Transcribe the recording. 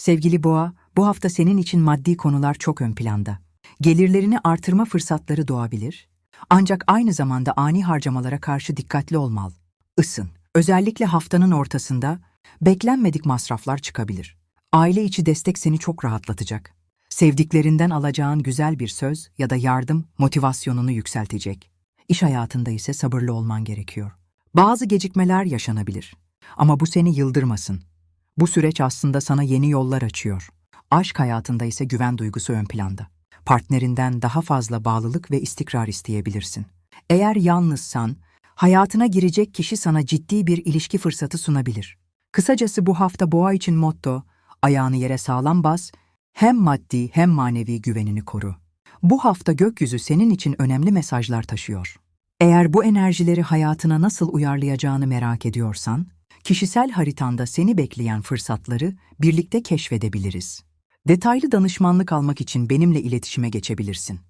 Sevgili Boğa, bu hafta senin için maddi konular çok ön planda. Gelirlerini artırma fırsatları doğabilir. Ancak aynı zamanda ani harcamalara karşı dikkatli olmal. Isın. Özellikle haftanın ortasında beklenmedik masraflar çıkabilir. Aile içi destek seni çok rahatlatacak. Sevdiklerinden alacağın güzel bir söz ya da yardım motivasyonunu yükseltecek. İş hayatında ise sabırlı olman gerekiyor. Bazı gecikmeler yaşanabilir. Ama bu seni yıldırmasın. Bu süreç aslında sana yeni yollar açıyor. Aşk hayatında ise güven duygusu ön planda. Partnerinden daha fazla bağlılık ve istikrar isteyebilirsin. Eğer yalnızsan, hayatına girecek kişi sana ciddi bir ilişki fırsatı sunabilir. Kısacası bu hafta boğa için motto, ayağını yere sağlam bas, hem maddi hem manevi güvenini koru. Bu hafta gökyüzü senin için önemli mesajlar taşıyor. Eğer bu enerjileri hayatına nasıl uyarlayacağını merak ediyorsan, kişisel haritanda seni bekleyen fırsatları birlikte keşfedebiliriz. Detaylı danışmanlık almak için benimle iletişime geçebilirsin.